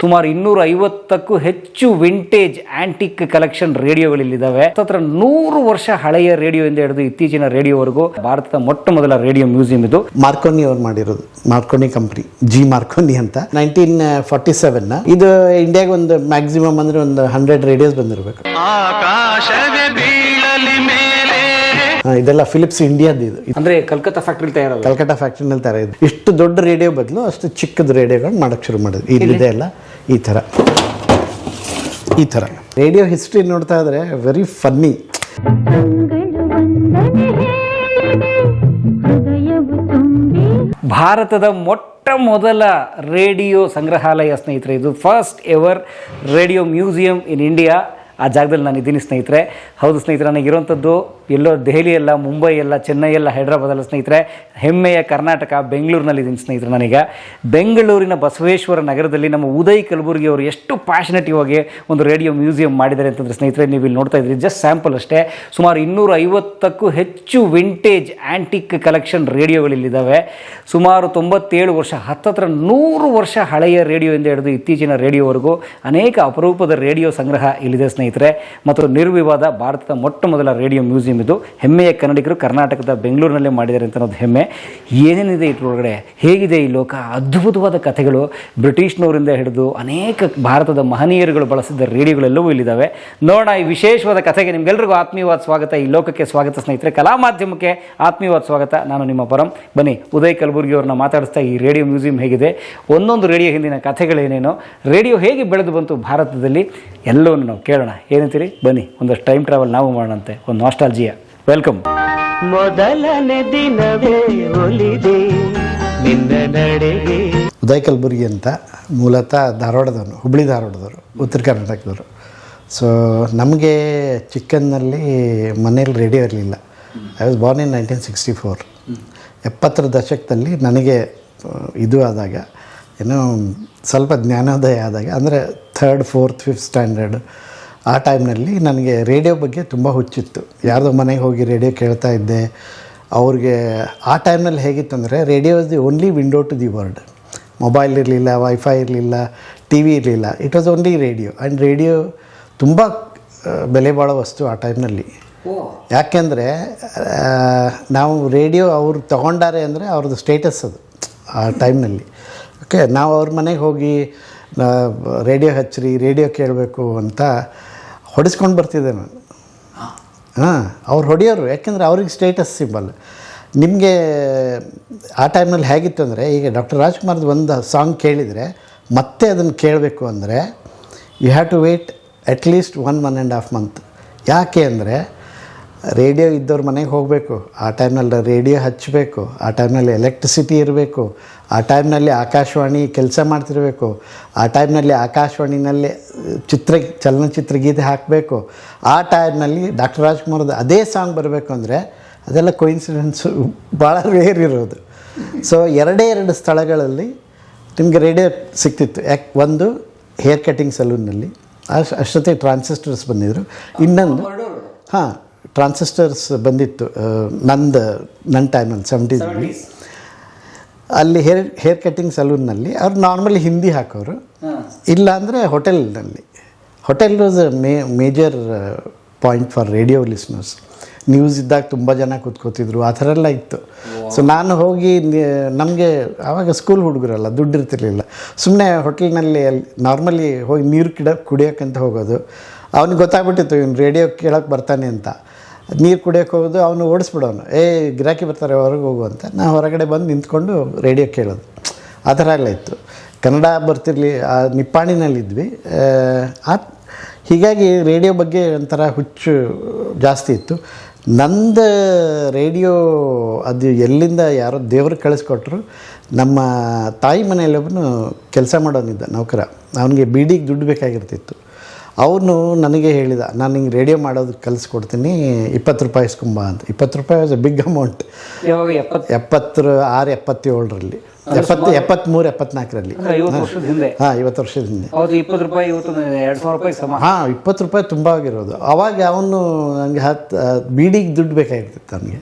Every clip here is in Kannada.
ಸುಮಾರು ಇನ್ನೂರ ಐವತ್ತಕ್ಕೂ ಹೆಚ್ಚು ವಿಂಟೇಜ್ ಆಂಟಿಕ್ ಕಲೆಕ್ಷನ್ ರೇಡಿಯೋಗಳಿಲ್ಲಿದ್ದಾವೆ. ಹತ್ರ ನೂರು ವರ್ಷ ಹಳೆಯ ರೇಡಿಯೋ ಇಂದ ಹಿಡಿದು ಇತ್ತೀಚಿನ ರೇಡಿಯೋವರೆಗೂ ಭಾರತದ ಮೊಟ್ಟ ಮೊದಲ ರೇಡಿಯೋ ಮ್ಯೂಸಿಯಂ ಇದು. ಮಾರ್ಕೋನಿ ಅವರು ಮಾಡಿರೋದು. Marconi company. ಜಿ ಮಾರ್ಕೋನಿ ಅಂತ. ನೈನ್ಟೀನ್ ಫಾರ್ಟಿ ಸೆವೆನ್ ಇದು ಇಂಡಿಯಾಗ ಒಂದು ಮ್ಯಾಕ್ಸಿಮಮ್ ಅಂದ್ರೆ ಒಂದು ಹಂಡ್ರೆಡ್ ರೇಡಿಯೋಸ್ ಬಂದಿರಬೇಕು. ಆಕಾಶವೇ ಇದೆಲ್ಲ ಫಿಲಿಪ್ಸ್ ಇಂಡಿಯಾದ ಇದು. ಅಂದ್ರೆ ಕಲ್ಕತ್ತಾ ಫ್ಯಾಕ್ಟ್ರಿ ತಯಾರ ಕಲ್ಕತ್ತಾ ಫ್ಯಾಕ್ಟ್ರಿನಲ್ಲಿ ತರ ಇದೆ ಇಷ್ಟು ದೊಡ್ಡ ರೇಡಿಯೋ ಬದಲು ಅಷ್ಟು ಚಿಕ್ಕದ ರೇಡಿಯೋಗಳು ಮಾಡೋಕೆ ಶುರು ಮಾಡಿದ್ರು. ಇಲ್ಲಿದೆ ಅಲ್ಲ ಈ ಥರ. ಈ ಥರ. ರೇಡಿಯೋ ಹಿಸ್ಟ್ರಿ ನೋಡ್ತಾ ಇದ್ರೆ ವೆರಿ ಫನ್ನಿ ಭಾರತದ ಮೊಟ್ಟ ಮೊದಲ ರೇಡಿಯೋ ಸಂಗ್ರಹಾಲಯ ಸ್ನೇಹಿತರೆ ಇದು first ever radio museum in India ಆ ಜಾಗದಲ್ಲಿ ನಾನು ಇದ್ದೀನಿ ಸ್ನೇಹಿತರೆ. ಹೌದು ಸ್ನೇಹಿತರೆ ನನಗಿರುವಂಥದ್ದು ಎಲ್ಲೋ ದೆಹಲಿ ಎಲ್ಲ ಮುಂಬೈ ಎಲ್ಲ ಚೆನ್ನೈ ಎಲ್ಲ ಹೈದರಾಬಾದ್ ಎಲ್ಲ ಸ್ನೇಹಿತರೆ, ಹೆಮ್ಮೆಯ ಕರ್ನಾಟಕ, ಬೆಂಗಳೂರಿನಲ್ಲಿ ಇದ್ದೀನಿ ಸ್ನೇಹಿತರೆ ನಾನೀಗ. ಬೆಂಗಳೂರಿನ ಬಸವೇಶ್ವರ ನಗರದಲ್ಲಿ ನಮ್ಮ ಉದಯ್ ಕಲಬುರ್ಗಿ ಅವರು ಎಷ್ಟು ಪ್ಯಾಷನೇಟಿವ್ ಆಗಿ ಒಂದು ರೇಡಿಯೋ ಮ್ಯೂಸಿಯಂ ಮಾಡಿದ್ದಾರೆ ಅಂತಂದರೆ ಸ್ನೇಹಿತರೆ ನೀವು ಇಲ್ಲಿ ನೋಡ್ತಾ ಇದ್ದೀರಿ. ಜಸ್ಟ್ ಸ್ಯಾಂಪಲ್ ಅಷ್ಟೇ. ಸುಮಾರು ಇನ್ನೂರ ಐವತ್ತಕ್ಕೂ ಹೆಚ್ಚು ವಿಂಟೇಜ್ ಆ್ಯಂಟಿಕ್ ಕಲೆಕ್ಷನ್ ರೇಡಿಯೋಗಳಿಲ್ಲಿದ್ದಾವೆ. ಸುಮಾರು ತೊಂಬತ್ತೇಳು ವರ್ಷ, ಹತ್ತತ್ರ ನೂರು ವರ್ಷ ಹಳೆಯ ರೇಡಿಯೋ ಎಂದು ಹಿಡಿದು ಇತ್ತೀಚಿನ ರೇಡಿಯೋವರೆಗೂ ಅನೇಕ ಅಪರೂಪದ ರೇಡಿಯೋ ಸಂಗ್ರಹ ಇಲ್ಲಿದೆ ಸ್ನೇಹಿತರೆ. ಮತ್ತು ನಿರ್ವಿವಾದ ಭಾರತದ ಮೊಟ್ಟ ಮೊದಲ ರೇಡಿಯೋ ಮ್ಯೂಸಿಯಂ ಇದು. ಹೆಮ್ಮೆಯ ಕನ್ನಡಿಗರು ಕರ್ನಾಟಕದ ಬೆಂಗಳೂರಿನಲ್ಲೇ ಮಾಡಿದ್ದಾರೆ ಅಂತ ಅನ್ನೋದು ಹೆಮ್ಮೆ. ಏನೇನಿದೆ ಇದ್ರೊಳಗಡೆ ಹೇಗಿದೆ ಈ ಲೋಕ? ಅದ್ಭುತವಾದ ಕಥೆಗಳು. ಬ್ರಿಟಿಷ್ನವರಿಂದ ಹಿಡಿದು ಅನೇಕ ಭಾರತದ ಮಹನೀಯರುಗಳು ಬಳಸಿದ್ದ ರೇಡಿಯೋಗಳೆಲ್ಲವೂ ಇಲ್ಲಿದ್ದಾವೆ. ನೋಡೋಣ ಈ ವಿಶೇಷವಾದ ಕಥೆಗೆ ನಿಮಗೆಲ್ಲರಿಗೂ ಆತ್ಮೀಯವಾದ ಸ್ವಾಗತ. ಈ ಲೋಕಕ್ಕೆ ಸ್ವಾಗತ ಸ್ನೇಹಿತರೆ. ಕಲಾ ಮಾಧ್ಯಮಕ್ಕೆ ಆತ್ಮೀಯವಾದ ಸ್ವಾಗತ. ನಾನು ನಿಮ್ಮ ಪರಂ. ಬನ್ನಿ, ಉದಯ್ ಕಲಬುರ್ಗಿ ಅವ್ರನ್ನ ಮಾತಾಡಿಸ್ತಾ ಈ ರೇಡಿಯೋ ಮ್ಯೂಸಿಯಂ ಹೇಗಿದೆ? ಒಂದೊಂದು ರೇಡಿಯೋ ಹಿಂದಿನ ಕಥೆಗಳೇನೇನು. ರೇಡಿಯೋ ಹೇಗೆ ಬೆಳೆದು ಬಂತು ಭಾರತದಲ್ಲಿ? ಎಲ್ಲವನ್ನು ನಾವು ಕೇಳೋಣ. ಏನಂತೀರಿ? ಬನ್ನಿ ಒಂದಷ್ಟು ಟೈಮ್ ಟ್ರಾವೆಲ್ ನಾವು ಮಾಡೋಣಂತೆ ಒಂದು ನಾಸ್ಟಾಲ್ಜಿಯ ವೆಲ್ಕಮ್ ಮೊದಲನೇ ದಿನವೇ ಒಲಿದೆ ನಿನ್ನ ನಡೆಗೆ. ಉದಯ್ ಕಲಬುರ್ಗಿ ಅಂತ ಮೂಲತಃ ಧಾರವಾಡದವನು ಹುಬ್ಬಳ್ಳಿ ಧಾರವಾಡದವರು ಉತ್ತರ ಕರ್ನಾಟಕದವರು. ಸೊ ನಮಗೆ ಚಿಕ್ಕನ್ನಲ್ಲಿ ಮನೇಲಿ ರೇಡಿಯೋ ಇರಲಿಲ್ಲ. I was born in nineteen sixty four ಎಪ್ಪತ್ತರ ದಶಕದಲ್ಲಿ ನನಗೆ ಇದು ಆದಾಗ ಏನೋ ಸ್ವಲ್ಪ ಜ್ಞಾನೋದಯ ಆದಾಗ ಅಂದರೆ ಥರ್ಡ್ ಫೋರ್ತ್ ಫಿಫ್ತ್ ಸ್ಟ್ಯಾಂಡರ್ಡ್ ಆ ಟೈಮ್ನಲ್ಲಿ ನನಗೆ ರೇಡಿಯೋ ಬಗ್ಗೆ ತುಂಬ ಹುಚ್ಚಿತ್ತು. ಯಾರ್ದೋ ಮನೆಗೆ ಹೋಗಿ ರೇಡಿಯೋ ಕೇಳ್ತಾ ಇದ್ದೆ. ಅವ್ರಿಗೆ ಆ ಟೈಮ್ನಲ್ಲಿ ಹೇಗಿತ್ತಂದರೆ radio is the only window to the world. Mobile ಇರಲಿಲ್ಲ ವೈಫೈ ಇರಲಿಲ್ಲ ಟಿ ವಿ ಇರಲಿಲ್ಲ. It was only radio. And radio ತುಂಬ ಬೆಲೆ ಬಾಳೋ ವಸ್ತು ಆ ಟೈಮ್ನಲ್ಲಿ. ಯಾಕೆಂದರೆ ನಾವು ರೇಡಿಯೋ ಅವ್ರು ತಗೊಂಡಾರೆ ಅಂದರೆ ಅವ್ರದ್ದು ಸ್ಟೇಟಸ್ ಅದು ಆ ಟೈಮ್ನಲ್ಲಿ. ಓಕೆ ನಾವು ಅವ್ರ ಮನೆಗೆ ಹೋಗಿ ರೇಡಿಯೋ ಹಚ್ಚಿರಿ ರೇಡಿಯೋ ಕೇಳಬೇಕು ಅಂತ ಹೊಡಿಸ್ಕೊಂಡು ಬರ್ತಿದ್ದೆ ನಾನು. ಹಾಂ, ಅವ್ರು ಹೊಡೆಯೋರು, ಯಾಕೆಂದರೆ ಅವ್ರಿಗೆ ಸ್ಟೇಟಸ್ ಸಿಂಬಲ್ ನಿಮಗೆ ಆ ಟೈಮ್ನಲ್ಲಿ ಹೇಗಿತ್ತು ಅಂದರೆ, ಈಗ ಡಾಕ್ಟರ್ ರಾಜ್ಕುಮಾರ್ದು ಒಂದು ಸಾಂಗ್ ಕೇಳಿದರೆ, ಮತ್ತೆ ಅದನ್ನು ಕೇಳಬೇಕು ಅಂದರೆ you have to wait least one one and half month ಯಾಕೆ ಅಂದರೆ ರೇಡಿಯೋ ಇದ್ದವ್ರ ಮನೆಗೆ ಹೋಗಬೇಕು, ಆ ಟೈಮ್ನಲ್ಲಿ ರೇಡಿಯೋ ಹಚ್ಚಬೇಕು ಆ ಟೈಮ್ನಲ್ಲಿ ಎಲೆಕ್ಟ್ರಿಸಿಟಿ ಇರಬೇಕು ಆ ಟೈಮ್ನಲ್ಲಿ ಆಕಾಶವಾಣಿ ಕೆಲಸ ಮಾಡ್ತಿರಬೇಕು. ಆ ಟೈಮ್ನಲ್ಲಿ ಆಕಾಶವಾಣಿನಲ್ಲಿ ಚಿತ್ರ ಚಲನಚಿತ್ರ ಗೀತೆ ಹಾಕಬೇಕು. ಆ ಟೈಮ್ನಲ್ಲಿ ಡಾಕ್ಟರ್ ರಾಜ್ಕುಮಾರ್ದು ಅದೇ ಸಾಂಗ್ ಬರಬೇಕು ಅಂದರೆ ಅದೆಲ್ಲ ಕೊಯಿನ್ಸಿಡೆನ್ಸು ಭಾಳ ರೇರ್ ಇರೋದು. ಸೊ ಎರಡೇ ಎರಡು ಸ್ಥಳಗಳಲ್ಲಿ ನಿಮಗೆ ರೇಡಿಯೋ ಸಿಕ್ತಿತ್ತು. ಯಾಕೆ ಒಂದು ಹೇರ್ ಕಟಿಂಗ್ ಸಲೂನ್ನಲ್ಲಿ ಅಷ್ಟು ಅಷ್ಟೊತ್ತಿಗೆ ಟ್ರಾನ್ಸಿಸ್ಟರ್ಸ್ ಬಂದಿದ್ದರು ಇನ್ನೊಂದು ಹಾಂ ಟ್ರಾನ್ಸಿಸ್ಟರ್ಸ್ ಬಂದಿತ್ತು ನಂದು ನನ್ನ ಟೈಮಲ್ಲಿ ಸೆವೆಂಟೀಸಲ್ಲಿ ಅಲ್ಲಿ ಹೇರ್ ಹೇರ್ ಕಟಿಂಗ್ ಸಲೂನ್ನಲ್ಲಿ ಅವ್ರು ನಾರ್ಮಲಿ ಹಿಂದಿ ಹಾಕೋರು. ಇಲ್ಲ ಅಂದರೆ ಹೋಟೆಲ್ನಲ್ಲಿ hotel was may major point for radio listeners news ಇದ್ದಾಗ ತುಂಬ ಜನ ಕೂತ್ಕೋತಿದ್ರು ಆ ಥರ ಎಲ್ಲ ಇತ್ತು. ಸೊ ನಾನು ಹೋಗಿ ನಮಗೆ ಆವಾಗ ಸ್ಕೂಲ್ ಹುಡುಗರಲ್ಲ ದುಡ್ಡು ಇರ್ತಿರ್ಲಿಲ್ಲ. ಸುಮ್ಮನೆ ಹೋಟೆಲ್ನಲ್ಲಿ ಅಲ್ಲಿ ನಾರ್ಮಲಿ ಹೋಗಿ ನೀರು ಕಿಡ ಕುಡಿಯೋಕ್ಕಂತ ಹೋಗೋದು. ಅವ್ನಿಗೆ ಗೊತ್ತಾಗ್ಬಿಟ್ಟಿತ್ತು ಇವ್ನು ರೇಡಿಯೋ ಕೇಳೋಕ್ಕೆ ಬರ್ತಾನೆ ಅಂತ. ನೀರು ಕುಡಿಯೋಕೆ ಹೋಗೋದು, ಅವನು ಓಡಿಸ್ಬಿಡೋನು. ಏ, ಗಿರಾಕಿ ಬರ್ತಾರೆ, ಹೊರಗೆ ಹೋಗು ಅಂತ. ನಾನು ಹೊರಗಡೆ ಬಂದು ನಿಂತ್ಕೊಂಡು ರೇಡಿಯೋ ಕೇಳೋದು. ಆ ಥರ ಎಲ್ಲ ಇತ್ತು. ಕನ್ನಡ ಬರ್ತಿರಲಿ, ಆ ನಿಪ್ಪಾಣಿನಲ್ಲಿದ್ವಿ ಆ ಹೀಗಾಗಿ ರೇಡಿಯೋ ಬಗ್ಗೆ ಒಂಥರ ಹುಚ್ಚು ಜಾಸ್ತಿ ಇತ್ತು. ನಂದು ರೇಡಿಯೋ, ಅದು ಎಲ್ಲಿಂದ ಯಾರೋ ದೇವ್ರಿಗೆ ಕಳಿಸ್ಕೊಟ್ರು. ನಮ್ಮ ತಾಯಿ ಮನೆಯಲ್ಲೊಬ್ಬನು ಕೆಲಸ ಮಾಡೋನಿದ್ದ ನೌಕರ. ಅವನಿಗೆ ಬೀಡಿಗೆ ದುಡ್ಡು ಬೇಕಾಗಿರ್ತಿತ್ತು. ಅವನು ನನಗೆ ಹೇಳಿದ ನಾನು ನಿಂಗೆ ರೇಡಿಯೋ ಮಾಡೋದು ಕಲಿಸ್ಕೊಡ್ತೀನಿ ಇಪ್ಪತ್ತು ರೂಪಾಯಿ ಇಸ್ಕೊಂಬ ಅಂತ. ಇಪ್ಪತ್ತು ರೂಪಾಯಿ ವಾಸ್ ಬಿಗ್ ಅಮೌಂಟ್ ಎಪ್ಪತ್ತು ಎಪ್ಪತ್ತರ ಆರು ಎಪ್ಪತ್ತೇಳರಲ್ಲಿ ಎಪ್ಪತ್ತು ಎಪ್ಪತ್ತ್ಮೂರು ಎಪ್ಪತ್ನಾಲ್ಕರಲ್ಲಿ. ಹಾಂ ಐವತ್ತು ವರ್ಷದ ಹಿಂದೆ. ಹೌದು ಇಪ್ಪತ್ತು ರೂಪಾಯಿ ಇವತ್ತು ಎರಡು ಸಾವಿರ ರೂಪಾಯಿ ಸಮ. ಹಾಂ ಇಪ್ಪತ್ತು ರೂಪಾಯಿ ತುಂಬ ಆಗಿರೋದು. ಅವಾಗ ಅವನು ನನಗೆ ಹತ್ತು ಬೀಡಿಗೆ ದುಡ್ಡು ಬೇಕಾಗಿರ್ತಿತ್ತು ನನಗೆ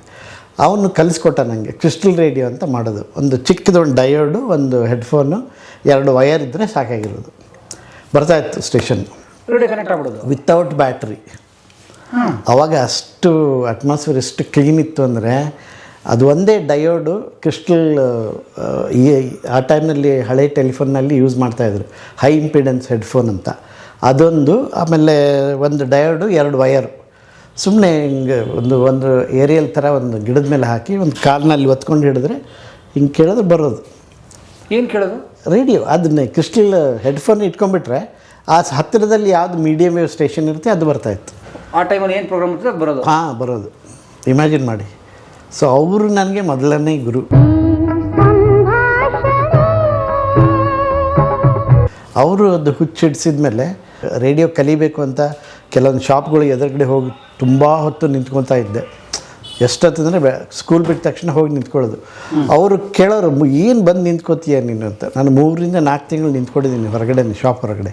ಅವನು ಕಲಿಸ್ಕೊಟ್ಟ ನನಗೆ ಕ್ರಿಸ್ಟಲ್ ರೇಡಿಯೋ ಅಂತ ಮಾಡೋದು. ಒಂದು ಚಿಕ್ಕದೊಂದು ಡಯೋಡು ಒಂದು ಹೆಡ್ಫೋನು ಎರಡು ವಯರ್ ಇದ್ದರೆ ಸಾಕಾಗಿರೋದು. ಬರ್ತಾಯಿತ್ತು ಸ್ಟೇಷನ್. ರೇಡಿಯೋ ಕನೆಕ್ಟ್ ಆಗ್ಬಿಡೋದು. ವಿತೌಟ್ ಬ್ಯಾಟ್ರಿ ಅವಾಗ ಅಷ್ಟು ಅಟ್ಮಾಸ್ಫಿಯರ್ ಎಷ್ಟು ಕ್ಲೀನ್ ಇತ್ತು ಅಂದರೆ ಅದು ಒಂದೇ ಡಯೋಡು ಕ್ರಿಸ್ಟಲ್ ಈ ಆ ಟೈಮ್ನಲ್ಲಿ ಹಳೆ ಟೆಲಿಫೋನ್ನಲ್ಲಿ ಯೂಸ್ ಮಾಡ್ತಾಯಿದ್ರು ಹೈ ಇಂಪಿಡೆನ್ಸ್ ಹೆಡ್ಫೋನ್ ಅಂತ. ಅದೊಂದು ಆಮೇಲೆ ಒಂದು ಡಯೋಡು ಎರಡು ವಯರು ಸುಮ್ಮನೆ ಹಿಂಗೆ ಒಂದು ಒಂದು ಏರಿಯಲ್ ಥರ ಒಂದು ಗಿಡದ ಮೇಲೆ ಹಾಕಿ ಒಂದು ಕಾಲ್ನಲ್ಲಿ ಒತ್ಕೊಂಡು ಹಿಡಿದ್ರೆ ಹಿಂಗೆ ಕೇಳಿದ್ರೆ ಬರೋದು. ಏನು ಕೇಳೋದು? ರೇಡಿಯೋ ಅದನ್ನೇ ಕ್ರಿಸ್ಟಲ್ ಹೆಡ್ಫೋನ್ ಇಟ್ಕೊಂಡ್ಬಿಟ್ರೆ ಆ ಹತ್ತಿರದಲ್ಲಿ ಯಾವುದು ಮೀಡಿಯಮ್ ವೇವ್ ಸ್ಟೇಷನ್ ಇರುತ್ತೆ ಅದು ಬರ್ತಾಯಿತ್ತು ಆ ಟೈಮಲ್ಲಿ ಏನು ಪ್ರೋಗ್ರಾಮ್ ಇರ್ತದೆ ಅದು ಬರೋದು. ಹಾಂ ಬರೋದು. ಇಮ್ಯಾಜಿನ್ ಮಾಡಿ. ಸೊ ಅವರು ನನಗೆ ಮೊದಲನೇ ಗುರು. ಅವರು ಅದು ಹುಚ್ಚಿಡಿಸಿದ ಮೇಲೆ ರೇಡಿಯೋ ಕಲಿಬೇಕು ಅಂತ ಕೆಲವೊಂದು ಶಾಪ್ಗಳು ಎದುರುಗಡೆ ಹೋಗಿ ತುಂಬ ಹೊತ್ತು ನಿಂತ್ಕೊತಾ ಇದ್ದೆ. ಎಷ್ಟೊತ್ತಂದರೆ ಬೆ ಸ್ಕೂಲ್ ಬಿಟ್ಟ ತಕ್ಷಣ ಹೋಗಿ ನಿಂತ್ಕೊಳ್ಳೋದು. ಅವರು ಕೇಳೋರು ಏನು ಬಂದು ನಿಂತ್ಕೋತೀಯ ನೀನು ಅಂತ? ನಾನು ಮೂರರಿಂದ ನಾಲ್ಕು ತಿಂಗಳು ನಿಂತ್ಕೊಂಡಿದ್ದೀನಿ ಹೊರಗಡೆ ಶಾಪ್ ಹೊರಗಡೆ.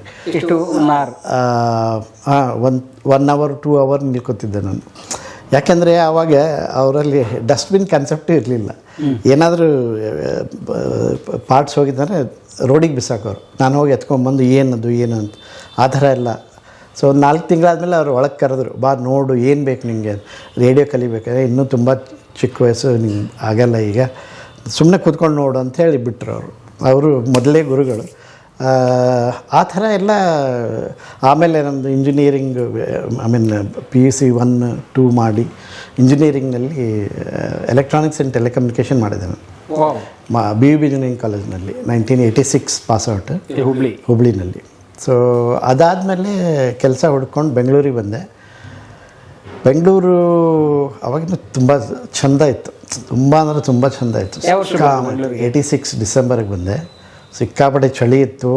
ಹಾಂ one one hour two hour ನಿಂತ್ಕೋತಿದ್ದೆ ನಾನು. ಯಾಕೆಂದರೆ ಆವಾಗ ಅವರಲ್ಲಿ ಡಸ್ಟ್ಬಿನ್ ಕನ್ಸೆಪ್ಟೇ ಇರಲಿಲ್ಲ. ಏನಾದರೂ ಪಾರ್ಟ್ಸ್ ಹೋಗಿದ್ದಾರೆ ರೋಡಿಗೆ ಬಿಸಾಕೋರು. ನಾನು ಹೋಗಿ ಎತ್ಕೊಂಡ್ಬಂದು ಏನದು ಏನು ಅಂತ ಆ ಥರ ಎಲ್ಲ. ಸೊ ಒಂದು ನಾಲ್ಕು ತಿಂಗಳಾದಮೇಲೆ ಅವ್ರು ಒಳಗೆ ಕರೆದ್ರು ಬಾ ನೋಡು ಏನು ಬೇಕು ನಿಮಗೆ ರೇಡಿಯೋ ಕಲಿಬೇಕಾದ್ರೆ ಇನ್ನೂ ತುಂಬ ಚಿಕ್ಕ ವಯಸ್ಸು ಆಗಲ್ಲ ಈಗ. ಸುಮ್ಮನೆ ಕೂತ್ಕೊಂಡು ನೋಡು ಅಂತ ಹೇಳಿ ಬಿಟ್ಟರು ಅವರು. ಅವರು ಮೊದಲೇ ಗುರುಗಳು. ಆ, ಥರ ಎಲ್ಲ ಆಮೇಲೆ ನಮ್ಮದು engineering I mean P U C one two ಮಾಡಿ ಇಂಜಿನಿಯರಿಂಗ್ನಲ್ಲಿ ಎಲೆಕ್ಟ್ರಾನಿಕ್ಸ್ ಆ್ಯಂಡ್ ಟೆಲಿಕಮ್ಯುನಿಕೇಷನ್ ಮಾಡಿದೆ ನಾನು ಬಿ ಯು ಬಿ ಇಂಜಿನಿಯರಿಂಗ್ ಕಾಲೇಜ್ನಲ್ಲಿ nineteen eighty six pass out Hubli. ಹುಬ್ಳಿನಲ್ಲಿ. So ಅದಾದಮೇಲೆ ಕೆಲಸ ಹುಡ್ಕೊಂಡು ಬೆಂಗಳೂರಿಗೆ ಬಂದೆ. ಬೆಂಗಳೂರು ಅವಾಗಿನ ತುಂಬ ಚಂದ ಇತ್ತು. ತುಂಬ ಅಂದರೆ ತುಂಬ ಚಂದ ಇತ್ತು. ಏಯ್ಟಿ ಸಿಕ್ಸ್ ಡಿಸೆಂಬರ್ಗೆ ಬಂದೆ. ಸಿಕ್ಕಾಪಟ್ಟೆ ಚಳಿ ಇತ್ತು.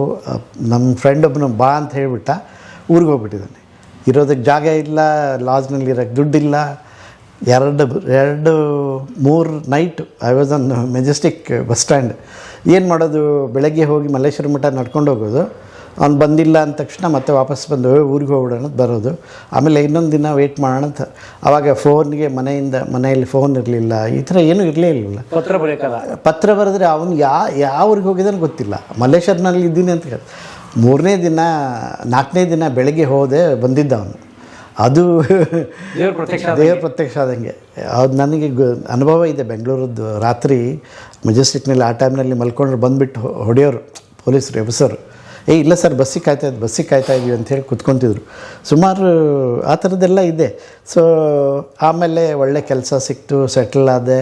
ನಮ್ಮ ಫ್ರೆಂಡ್ ಒಬ್ಬನು ಬಾ ಅಂತ ಹೇಳಿಬಿಟ್ಟ ಊರಿಗೆ ಹೋಗ್ಬಿಟ್ಟಿದ್ದಾನೆ. ಇರೋದಕ್ಕೆ ಜಾಗ ಇಲ್ಲ ಲಾಜ್ನಲ್ಲಿ ಇರೋಕ್ಕೆ ದುಡ್ಡಿಲ್ಲ. ಎರಡು ಎರಡು ಮೂರು night I was on Majestic bus stand ಏನು ಮಾಡೋದು? ಬೆಳಗ್ಗೆ ಹೋಗಿ ಮಲ್ಲೇಶ್ವರ ಮಠ ನಡ್ಕೊಂಡು ಹೋಗೋದು. ಅವ್ನು ಬಂದಿಲ್ಲ ಅಂದ ತಕ್ಷಣ ಮತ್ತೆ ವಾಪಸ್ ಬಂದು ಊರಿಗೆ ಹೋಗ್ಬಿಡೋಣ ಅಂತ ಬರೋದು. ಆಮೇಲೆ ಇನ್ನೊಂದು ದಿನ ವೆಯ್ಟ್ ಮಾಡೋಣ ಅಂತ. ಆವಾಗ ಫೋನ್ಗೆ ಮನೆಯಿಂದ ಮನೆಯಲ್ಲಿ ಫೋನ್ ಇರಲಿಲ್ಲ. ಈ ಥರ ಏನೂ ಇರಲೇ ಇರಲಿಲ್ಲ ಪತ್ರ ಬರೆಯಕ್ಕಲ್ಲ? ಪತ್ರ ಬರೆದ್ರೆ ಅವನು ಯಾ ಯಾವ ಊರಿಗೆ ಹೋಗಿದ್ದಾನೆ ಗೊತ್ತಿಲ್ಲ. ಮಲ್ಲೇಶ್ವರ್ನಲ್ಲಿ ಇದ್ದೀನಿ ಅಂತ ಹೇಳಿ. ಮೂರನೇ ದಿನ ನಾಲ್ಕನೇ ದಿನ ಬೆಳಗ್ಗೆ ಹೋದೆ ಬಂದಿದ್ದ ಅವನು. ಅದು ದೇವ್ರ ಪ್ರತ್ಯಕ್ಷ ದೇವ್ರ ಪ್ರತ್ಯಕ್ಷ ಆದಂಗೆ. ಅದು ನನಗೆ ಗೊ- ಅನುಭವ ಇದೆ ಬೆಂಗಳೂರದ್ದು. ರಾತ್ರಿ ಮೆಜೆಸ್ಟಿಕ್ನಲ್ಲಿ ಆ ಟೈಮ್ನಲ್ಲಿ ಮಲ್ಕೊಂಡ್ರು ಬಂದುಬಿಟ್ಟು ಹೊಡೆಯೋರು ಪೊಲೀಸರು ಎಬ್ಸೋರು ಏ ಇಲ್ಲ ಸರ್ ಬಸ್ಸಿಗೆ ಕಾಯ್ತಾ ಇದ್ದು ಬಸ್ಸಿಗೆ ಕಾಯ್ತಾ ಇದೀವಿ ಅಂತ ಹೇಳಿ ಕುತ್ಕೊತಿದ್ರು. ಸುಮಾರು ಆ ಥರದ್ದೆಲ್ಲ ಇದೆ. ಸೊ ಆಮೇಲೆ ಒಳ್ಳೆ ಕೆಲಸ ಸಿಕ್ತು ಸೆಟಲ್ ಆದೆ.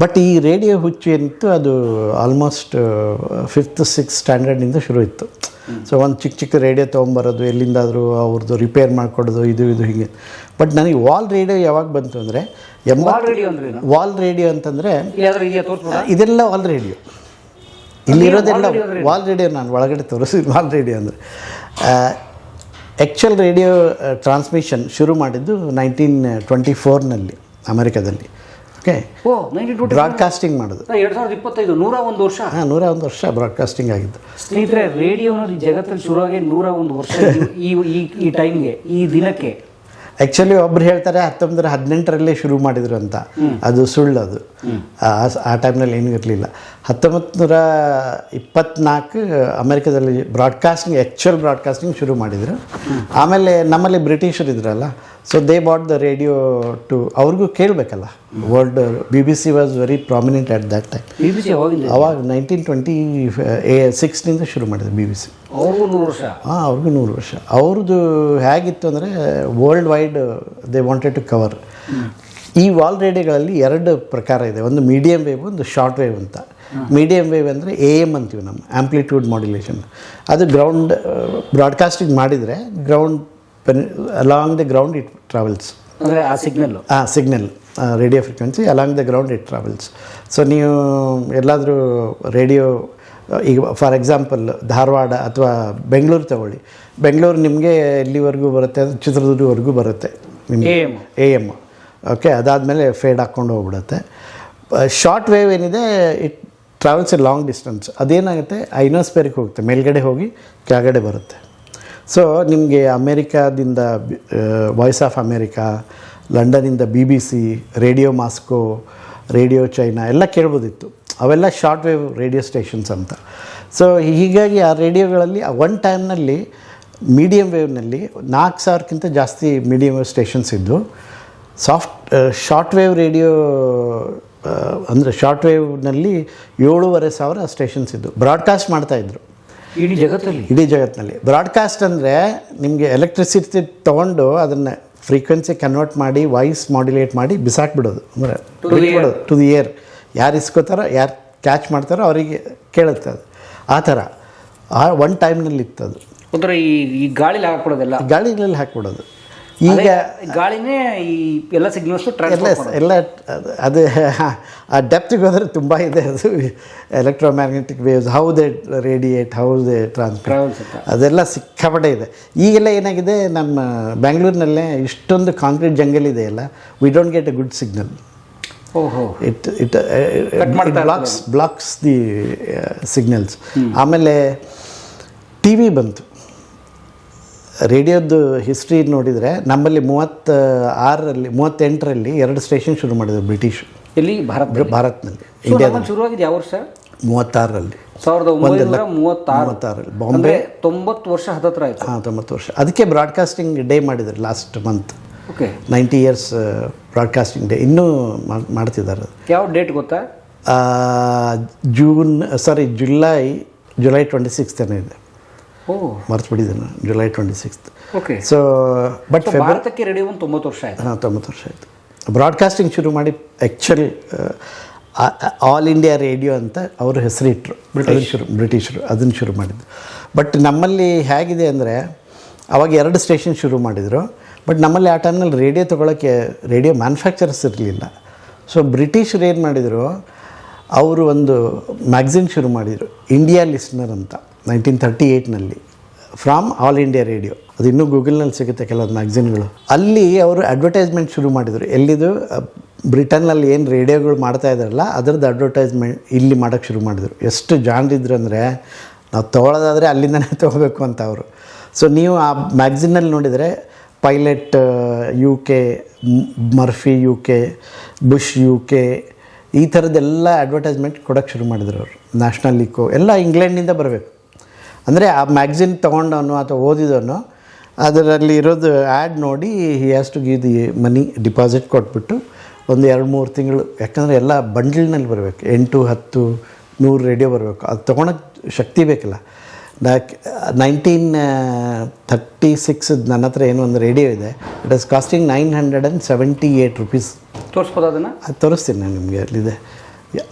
ಬಟ್ ಈ ರೇಡಿಯೋ ಹುಚ್ಚು ಏನಿತ್ತು ಅದು ಆಲ್ಮೋಸ್ಟ್ ಫಿಫ್ತ್ ಸಿಕ್ಸ್ ಸ್ಟ್ಯಾಂಡರ್ಡಿಂದ ಶುರು ಇತ್ತು. ಸೊ ಒಂದು ಚಿಕ್ಕ ಚಿಕ್ಕ ರೇಡಿಯೋ ತೊಗೊಂಬರೋದು ಎಲ್ಲಿಂದಾದರೂ ಅವ್ರದ್ದು ರಿಪೇರ್ ಮಾಡಿಕೊಡೋದು ಇದು ಇದು ಹೀಗೆ. ಬಟ್ ನನಗೆ ವಾಲ್ ರೇಡಿಯೋ ಯಾವಾಗ ಬಂತು ಅಂದರೆ ವಾಲ್ ರೇಡಿಯೋ ಅಂತಂದರೆ ಇದೆಲ್ಲ ವಾಲ್ ರೇಡಿಯೋ. ಇಲ್ಲಿರೋದೆಲ್ಲ ವಾಲ್ ರೇಡಿಯೋ ನಾನು ಒಳಗಡೆ ತೋರಿಸಿ ವಾಲ್ ರೇಡಿಯೋ ಅಂದರೆ. ಆ್ಯಕ್ಚುಯಲ್ ರೇಡಿಯೋ ಟ್ರಾನ್ಸ್ಮಿಷನ್ ಶುರು ಮಾಡಿದ್ದು ನೈನ್ಟೀನ್ ಟ್ವೆಂಟಿ ಫೋರ್ನಲ್ಲಿ ಅಮೆರಿಕದಲ್ಲಿ. ಓಕೆ ಬ್ರಾಡ್ಕಾಸ್ಟಿಂಗ್ ಮಾಡೋದು. ಎರಡು ಸಾವಿರದ ಇಪ್ಪತ್ತೈದು ನೂರ ಒಂದು ವರ್ಷ? ಹಾಂ ನೂರ ಒಂದು ವರ್ಷ ಬ್ರಾಡ್ಕಾಸ್ಟಿಂಗ್ ಆಗಿದ್ದು. ಸ್ನೇಹಿತರೆ ರೇಡಿಯೋ ಅನ್ನೋದು ಜಗತ್ತಲ್ಲಿ ಶುರುವಾಗಿ ನೂರ ಒಂದು ವರ್ಷ ಈ ಈ ಈ ಟೈಮ್ಗೆ ಈ ದಿನಕ್ಕೆ. ಆ್ಯಕ್ಚುಲಿ ಒಬ್ರು ಹೇಳ್ತಾರೆ ಹತ್ತೊಂಬತ್ತರ ಹದಿನೆಂಟರಲ್ಲೇ ಶುರು ಮಾಡಿದ್ರು ಅಂತ. ಅದು ಸುಳ್ಳು ಅದು ಆ- ಟೈಮ್ನಲ್ಲಿ ಏನೂ ಇರಲಿಲ್ಲ. ಹತ್ತೊಂಬತ್ತು ನೂರ ಇಪ್ಪತ್ನಾಲ್ಕು ಅಮೆರಿಕದಲ್ಲಿ ಬ್ರಾಡ್ಕಾಸ್ಟಿಂಗ್ ಆ್ಯಕ್ಚುಯಲ್ ಬ್ರಾಡ್ಕಾಸ್ಟಿಂಗ್ ಶುರು ಮಾಡಿದರು. ಆಮೇಲೆ ನಮ್ಮಲ್ಲಿ ಬ್ರಿಟಿಷರು ಇದ್ರಲ್ಲ so they bought the radio to ಅವ್ರಿಗೂ ಕೇಳಬೇಕಲ್ಲ. World B B C was very prominent at that time B B C ಅವಾಗ ನೈನ್ಟೀನ್ ಟ್ವೆಂಟಿ ಸಿಕ್ಸ್ನಿಂದ ಶುರು ಮಾಡಿದೆ ಬಿ ಬಿ ಸಿ ಅವ್ರಿಗೂ ನೂರು ವರ್ಷ? ಹಾಂ ಅವ್ರಿಗೂ ನೂರು ವರ್ಷ. ಅವ್ರದ್ದು ಹೇಗಿತ್ತು ಅಂದರೆ world wide they wanted to cover ಈ ವಾಲ್ ರೇಡಿಯೋಗಳಲ್ಲಿ ಎರಡು ಪ್ರಕಾರ ಇದೆ. ಒಂದು ಮೀಡಿಯಮ್ ವೇವ್ ಒಂದು ಶಾರ್ಟ್ ವೇವ್ ಅಂತ. ಮೀಡಿಯಮ್ ವೇವ್ ಅಂದರೆ ಎ ಎಂ ಅಂತೀವಿ ನಮ್ಮ ಆ್ಯಂಪ್ಲಿಟ್ಯೂಡ್ ಮಾಡ್ಯುಲೇಷನ್ ಅದು ಗ್ರೌಂಡ್ ಬ್ರಾಡ್ಕಾಸ್ಟಿಂಗ್ ಮಾಡಿದರೆ ground along the ground it travels ಅಂದರೆ ಆ ಸಿಗ್ನಲ್ ಆ signal radio frequency along the ground it travels so ನೀವು ಎಲ್ಲಾದರೂ ರೇಡಿಯೋ ಈಗ ಫಾರ್ ಎಕ್ಸಾಂಪಲ್ ಧಾರವಾಡ ಅಥವಾ ಬೆಂಗಳೂರು ತಗೊಳ್ಳಿ. ಬೆಂಗಳೂರು ನಿಮಗೆ ಎಲ್ಲಿವರೆಗೂ ಬರುತ್ತೆ? ಅದು ಚಿತ್ರದುರ್ಗವರೆಗೂ ಬರುತ್ತೆ ನಿಮಗೆ. AM. ಎ ಎಂ ಓಕೆ ಅದಾದಮೇಲೆ ಫೇಡ್ ಹಾಕ್ಕೊಂಡು ಹೋಗ್ಬಿಡುತ್ತೆ. ಶಾರ್ಟ್ ವೇವ್ ಏನಿದೆ it travels a long distance ಅದೇನಾಗುತ್ತೆ? ಐನೋಸ್ಪೇರಿಗೆ ಹೋಗುತ್ತೆ. ಮೇಲ್ಗಡೆ ಹೋಗಿ ಕೆಳಗಡೆ ಬರುತ್ತೆ. ಸೊ ನಿಮಗೆ ಅಮೇರಿಕಾದಿಂದ voice of America ಲಂಡನಿಂದ B B C radio Moscow radio China ಎಲ್ಲ ಕೇಳ್ಬೋದಿತ್ತು. ಅವೆಲ್ಲ ಶಾರ್ಟ್ ವೇವ್ ರೇಡಿಯೋ ಸ್ಟೇಷನ್ಸ್ ಅಂತ. ಸೊ ಹೀಗಾಗಿ ಆ ರೇಡಿಯೋಗಳಲ್ಲಿ ಒನ್ ಟೈಮ್ನಲ್ಲಿ ಮೀಡಿಯಮ್ ವೇವ್ನಲ್ಲಿ ನಾಲ್ಕು ಸಾವಿರಕ್ಕಿಂತ ಜಾಸ್ತಿ ಮೀಡಿಯಮ್ ವೇವ್ ಸ್ಟೇಷನ್ಸ್ ಇದ್ದು ಸಾಫ್ಟ್ ಶಾರ್ಟ್ ವೇವ್ ರೇಡಿಯೋ ಅಂದರೆ ಶಾರ್ಟ್ ವೇವ್ನಲ್ಲಿ ಏಳೂವರೆ ಸಾವಿರ ಸ್ಟೇಷನ್ಸ್ ಇದ್ದು ಬ್ರಾಡ್ಕಾಸ್ಟ್ ಮಾಡ್ತಾಯಿದ್ರು ಇಡೀ ಜಗತ್ತಲ್ಲಿ? ಇಡೀ ಜಗತ್ತಿನಲ್ಲಿ ಬ್ರಾಡ್ಕಾಸ್ಟ್ ಅಂದರೆ ನಿಮಗೆ ಎಲೆಕ್ಟ್ರಿಸಿಟಿ ತೊಗೊಂಡು ಅದನ್ನು ಫ್ರೀಕ್ವೆನ್ಸಿ ಕನ್ವರ್ಟ್ ಮಾಡಿ ವಾಯ್ಸ್ ಮಾಡ್ಯುಲೇಟ್ ಮಾಡಿ ಬಿಸಾಕ್ಬಿಡೋದು. ಅಂದರೆ ಟು ದಿ ಏರ್ ಯಾರು ಇಸ್ಕೋತಾರೋ ಯಾರು ಕ್ಯಾಚ್ ಮಾಡ್ತಾರೋ ಅವರಿಗೆ ಕೇಳುತ್ತೆ ಅದು. ಆ ಥರ. ಆ ಒನ್ ಟೈಮ್ನಲ್ಲಿ ಇತ್ತು ಅದು ಒಂಥರ ಈ ಈ ಗಾಳಿಲಿ ಹಾಕ್ಬಿಡೋದಿಲ್ಲ. ಗಾಳಿಗಳಲ್ಲಿ ಹಾಕ್ಬಿಡೋದು. ಈಗ ಗಾಳಿನೇ ಈ ಎಲ್ಲ ಸಿಗ್ನಲ್ಸ್ ಎಲ್ಲ ಎಲ್ಲ ಅದು- ಆ ಡೆಪ್ತಿಗೆ ಹೋದರೆ ತುಂಬ ಇದೆ ಅದು. Electromagnetic waves how they radiate how they transfer ಅದೆಲ್ಲ ಸಿಕ್ಕಾಪಟ್ಟೆ ಇದೆ. ಈಗೆಲ್ಲ ಏನಾಗಿದೆ ನಮ್ಮ ಬ್ಯಾಂಗ್ಳೂರಿನಲ್ಲೇ ಇಷ್ಟೊಂದು ಕಾಂಕ್ರೀಟ್ ಜಂಗಲ್ ಇದೆ ಎಲ್ಲ we don't get a good signal ಓಹೋ. It it blocks blocks the signals ಆಮೇಲೆ ಟಿ ವಿ ಬಂತು. ರೇಡಿಯೋದು ಹಿಸ್ಟ್ರಿ ನೋಡಿದರೆ ನಮ್ಮಲ್ಲಿ ಮೂವತ್ತ ಆರರಲ್ಲಿ ಮೂವತ್ತೆಂಟರಲ್ಲಿ ಎರಡು ಸ್ಟೇಷನ್ ಶುರು ಮಾಡಿದ್ರು ಬ್ರಿಟಿಷ್ ಇಲ್ಲಿ ಭಾರತ ಭಾರತ್ನಲ್ಲಿ ಇಂಡಿಯಾದಲ್ಲಿ ಶುರುವಾಗಿದೆ ಯಾವ ವರ್ಷ? ಮೂವತ್ತಾರರಲ್ಲಿ. ಸಾವಿರದ ಒಂಬೈನೂರ ಮೂವತ್ತಾರು. ಮೂವತ್ತಾರಲ್ಲಿ. ಬಾಂಬೆ. ತೊಂಬತ್ತು ವರ್ಷ ಹತ್ತತ್ರ ಆಯ್ತು. ಹಾಂ ತೊಂಬತ್ತು ವರ್ಷ. ಅದಕ್ಕೆ ಬ್ರಾಡ್ಕಾಸ್ಟಿಂಗ್ ಡೇ ಮಾಡಿದ್ರು last month okay ninety years broadcasting day ಇನ್ನೂ ಮಾಡ್- ಮಾಡ್ತಿದ್ದಾರೆ. ಯಾವ ಡೇಟ್ ಗೊತ್ತಾ? June sorry July July twenty sixth ಏನೋ ಇದೆ. ಮರ್ತ್ಬಿಟ್ಟಿದ್ದೀನಿ July twenty sixth okay so but ಭಾರತಕ್ಕೆ ರೇಡಿಯೋ ಒಂದು ತೊಂಬತ್ತು ವರ್ಷ ಆಯ್ತು. ಹಾಂ ತೊಂಬತ್ತು ವರ್ಷ ಆಯಿತು. ಬ್ರಾಡ್ಕಾಸ್ಟಿಂಗ್ ಶುರು ಮಾಡಿ ಆ್ಯಕ್ಚುಲಿ ಆಲ್ ಇಂಡಿಯಾ ರೇಡಿಯೋ ಅಂತ ಅವರು ಹೆಸರಿಟ್ಟರು ಅದನ್ನು ಶುರು ಬ್ರಿಟಿಷರು ಅದನ್ನು ಶುರು ಮಾಡಿದ್ದು. ಬಟ್ ನಮ್ಮಲ್ಲಿ ಹೇಗಿದೆ ಅಂದರೆ ಅವಾಗ ಎರಡು ಸ್ಟೇಷನ್ ಶುರು ಮಾಡಿದರು. ಬಟ್ ನಮ್ಮಲ್ಲಿ ಆ ಟೈಮ್ನಲ್ಲಿ ರೇಡಿಯೋ ತೊಗೊಳಕ್ಕೆ ರೇಡಿಯೋ ಮ್ಯಾನುಫ್ಯಾಕ್ಚರರ್ಸ್ ಇರಲಿಲ್ಲ. ಸೊ ಬ್ರಿಟಿಷರು ಏನು ಮಾಡಿದರು ಅವರು ಒಂದು ಮ್ಯಾಗ್ಝಿನ್ ಶುರು ಮಾಡಿದರು ಇಂಡಿಯಾ ಲಿಸ್ನರ್ ಅಂತ. ನೈನ್ಟೀನ್ ತರ್ಟಿ ಏಯ್ಟ್ನಲ್ಲಿ ಫ್ರಾಮ್ ಆಲ್ ಇಂಡಿಯಾ ರೇಡಿಯೋ ಅದು ಇನ್ನೂ ಗೂಗಲ್ನಲ್ಲಿ ಸಿಗುತ್ತೆ ಕೆಲವೊಂದು ಮ್ಯಾಗ್ಝಿನ್ಗಳು ಅಲ್ಲಿ ಅವರು ಅಡ್ವರ್ಟೈಸ್ಮೆಂಟ್ ಶುರು ಮಾಡಿದರು. ಎಲ್ಲಿದು? ಬ್ರಿಟನ್ನಲ್ಲಿ ಏನು ರೇಡಿಯೋಗಳು ಮಾಡ್ತಾ ಇದ್ದಾರಲ್ಲ, ಅದರದ್ದು ಅಡ್ವರ್ಟೈಸ್ಮೆಂಟ್ ಇಲ್ಲಿ ಮಾಡೋಕ್ಕೆ ಶುರು ಮಾಡಿದರು. ಎಷ್ಟು ಜಾಣರಿದ್ರು ಅಂದರೆ, ನಾವು ತೊಗೊಳೋದಾದರೆ ಅಲ್ಲಿಂದನೇ ತೊಗೋಬೇಕು ಅಂತ ಅವರು. ಸೊ ನೀವು ಆ ಮ್ಯಾಗ್ಝಿನ್ನಲ್ಲಿ ನೋಡಿದರೆ Pilot U K Murphy U K Bush U K ಈ ಥರದ್ದೆಲ್ಲ ಅಡ್ವರ್ಟೈಸ್ಮೆಂಟ್ ಕೊಡೋಕ್ಕೆ ಶುರು ಮಾಡಿದ್ರು ಅವರು. ನ್ಯಾಷನಲ್ ಇಕೋ ಎಲ್ಲ ಇಂಗ್ಲೆಂಡಿಂದ ಬರಬೇಕು. ಅಂದರೆ ಆ ಮ್ಯಾಗ್ಝಿನ್ ತೊಗೊಂಡವನು ಅಥವಾ ಓದಿದವನು ಅದರಲ್ಲಿ ಇರೋದು ಆ್ಯಡ್ ನೋಡಿ he has to give the money deposit ಕೊಟ್ಬಿಟ್ಟು ಒಂದು ಎರಡು ಮೂರು ತಿಂಗಳು. ಯಾಕಂದರೆ ಎಲ್ಲ ಬಂಡಲ್ನಲ್ಲಿ ಬರಬೇಕು. ಎಂಟು ಹತ್ತು ನೂರು ರೇಡಿಯೋ ಬರಬೇಕು. ಅದು ತೊಗೊಳಕ್ಕೆ ಶಕ್ತಿ ಬೇಕಲ್ಲ. ನೈನ್ಟೀನ್ ಥರ್ಟಿ ಸಿಕ್ಸ್ ನನ್ನ ಹತ್ರ ಏನೋ ಒಂದು ರೇಡಿಯೋ ಇದೆ. It is costing nine hundred and seventy eight rupees ತೋರಿಸ್ಬೋದು ಅದನ್ನು? ಅದು ತೋರಿಸ್ತೀನಿ ನಾನು ನಿಮಗೆ ಅಲ್ಲಿದೆ.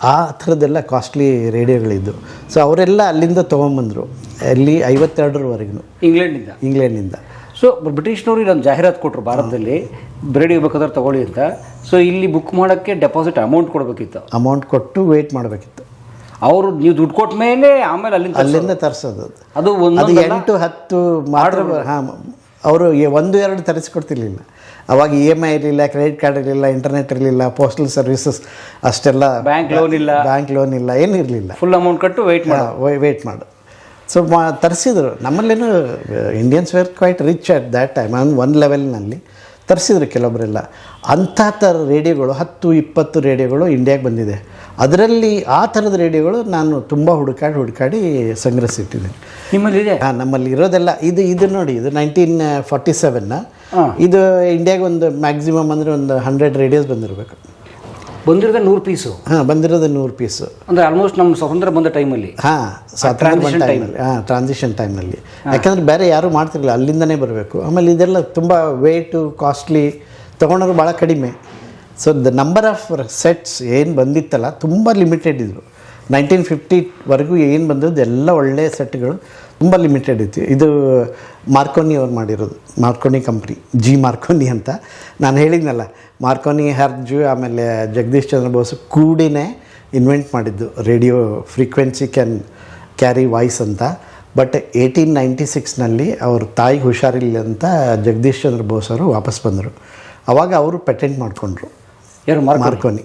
ಆ ಥರದ್ದೆಲ್ಲ ಕಾಸ್ಟ್ಲಿ ರೇಡಿಯೋಗಳಿದ್ದು. ಸೊ ಅವರೆಲ್ಲ ಅಲ್ಲಿಂದ ತೊಗೊಂಬಂದರು. ಅಲ್ಲಿ ಐವತ್ತೆರಡರವರೆಗೂ ಇಂಗ್ಲೆಂಡಿಂದ ಇಂಗ್ಲೆಂಡಿಂದ ಸೊ ಬ್ರಿಟಿಷ್ನವ್ರು ಇಲ್ಲೊಂದು ಜಾಹೀರಾತು ಕೊಟ್ಟರು ಭಾರತದಲ್ಲಿ. ರೇಡಿಯೋ ಬೇಕಾದ್ರೆ ತಗೊಳ್ಳಿ ಅಂತ. ಸೊ ಇಲ್ಲಿ ಬುಕ್ ಮಾಡೋಕ್ಕೆ ಡೆಪಾಸಿಟ್ ಅಮೌಂಟ್ ಕೊಡಬೇಕಿತ್ತು. ಅಮೌಂಟ್ ಕೊಟ್ಟು ವೆಯ್ಟ್ ಮಾಡಬೇಕಿತ್ತು. ಅವರು ನೀವು ದುಡ್ಡು ಕೊಟ್ಟ ಮೇಲೆ ಆಮೇಲೆ ಅಲ್ಲಿಂದ. ಅಲ್ಲಿಂದ ತರಿಸೋದು. ಅದು ಒಂದು ಎಂಟು ಹತ್ತು ಮಾಡ್ರ ಹಾಂ ಅವರು ಒಂದು ಎರಡು ತರಿಸಿಕೊಡ್ತಿರ್ಲಿಲ್ಲ. ಅವಾಗ ಇ ಎಂ ಐ ಇರಲಿಲ್ಲ ಕ್ರೆಡಿಟ್ ಕಾರ್ಡ್ ಇರಲಿಲ್ಲ ಇಂಟರ್ನೆಟ್ ಇರಲಿಲ್ಲ ಪೋಸ್ಟಲ್ ಸರ್ವಿಸಸ್ ಅಷ್ಟೆಲ್ಲ ಬ್ಯಾಂಕ್ ಲೋನ್ ಇಲ್ಲ. ಬ್ಯಾಂಕ್ ಲೋನ್ ಇಲ್ಲ ಏನು ಇರಲಿಲ್ಲ. ಫುಲ್ ಅಮೌಂಟ್ ಕಟ್ಟು ವೆಯ್ಟ್ ಮಾಡಿ. ವೆಯ್ಟ್ ಮಾಡು. ಸೊ ಮಾ ತರಿಸಿದ್ರು. ನಮ್ಮಲ್ಲೇನು Indians were quite rich at that time one ಲೆವೆಲ್ನಲ್ಲಿ ತರಿಸಿದ್ರು ಕೆಲವೊಬ್ಬರೆಲ್ಲ ಅಂಥ ಥರ ರೇಡಿಯೋಗಳು ಹತ್ತು ಇಪ್ಪತ್ತು ರೇಡಿಯೋಗಳು ಇಂಡಿಯಾಗೆ ಬಂದಿದೆ. ಅದರಲ್ಲಿ ಆ ಥರದ ರೇಡಿಯೋಗಳು ನಾನು ತುಂಬ ಹುಡುಕಾಡಿ ಹುಡುಕಾಡಿ ಸಂಗ್ರಹಿಸಿಟ್ಟಿದ್ದೀನಿ. ನಿಮ್ಮಲ್ಲಿ ಇದೆ ಹಾಂ ನಮ್ಮಲ್ಲಿ ಇರೋದೆಲ್ಲ ಇದು ಇದು ನೋಡಿ ಇದು ನೈನ್ಟೀನ್ ಫಾರ್ಟಿ ಸೆವೆನ್ನ ಇದು ಇಂಡಿಯಾಗೆ ಒಂದು ಮ್ಯಾಕ್ಸಿಮಮ್ ಅಂದರೆ ಒಂದು ಹಂಡ್ರೆಡ್ ರೇಡಿಯೋಸ್ ಬಂದಿರಬೇಕು. ಬಂದಿರೋದೇ ನೂರು ಪೀಸು. ಹಾಂ ಬಂದಿರೋದೇ ನೂರು ಪೀಸು. ಅಂದರೆ ಆಲ್ಮೋಸ್ಟ್ ನಮ್ಮ ಸ್ವತಂತ್ರ ಬಂದ ಟೈಮಲ್ಲಿ. ಹಾಂ ಬಂದ ಟೈಮಲ್ಲಿ. ಹಾಂ ಟ್ರಾನ್ಸಿಷನ್ ಟೈಮಲ್ಲಿ ಯಾಕಂದರೆ ಬೇರೆ ಯಾರೂ ಮಾಡ್ತಿರಲಿಲ್ಲ ಅಲ್ಲಿಂದನೇ ಬರಬೇಕು. ಆಮೇಲೆ ಇದೆಲ್ಲ ತುಂಬ ವೇಟು ಕಾಸ್ಟ್ಲಿ ತೊಗೊಂಡೋರು ಭಾಳ ಕಡಿಮೆ. So the number of sets ಏನು ಬಂದಿತ್ತಲ್ಲ ತುಂಬ ಲಿಮಿಟೆಡ್ ಇದ್ದರು ನೈನ್ಟೀನ್ ಫಿಫ್ಟಿವರೆಗೂ ಏನು ಬಂದದ್ದು ಎಲ್ಲ ಒಳ್ಳೆಯ ಸೆಟ್ಗಳು ತುಂಬ ಲಿಮಿಟೆಡ್ ಇತ್ತು. ಇದು ಮಾರ್ಕೋನಿ ಅವ್ರು ಮಾಡಿರೋದು ಮಾರ್ಕೋನಿ ಕಂಪ್ನಿ ಜಿ ಮಾರ್ಕೋನಿ ಅಂತ. ನಾನು ಹೇಳಿದ್ನಲ್ಲ ಮಾರ್ಕೋನಿ ಹರ್ಜು ಆಮೇಲೆ ಜಗದೀಶ್ ಚಂದ್ರ ಬೋಸ್ ಕೂಡಿನೇ ಇನ್ವೆಂಟ್ ಮಾಡಿದ್ದು radio frequency can carry voice ಅಂತ. ಬಟ್ ಏಯ್ಟೀನ್ ನೈಂಟಿ ಸಿಕ್ಸ್ನಲ್ಲಿ ಅವ್ರ ತಾಯಿಗೆ ಹುಷಾರಿಲ್ಲ ಅಂತ ಜಗದೀಶ್ ಚಂದ್ರ ಬೋಸ್ ಅವರು ವಾಪಸ್ ಬಂದರು. ಅವಾಗ ಅವರು ಪೆಟೆಂಟ್ ಮಾಡಿಕೊಂಡ್ರು. ಯಾರು ಮಾರ್ಕ್ ಮಾರ್ಕೋನಿ.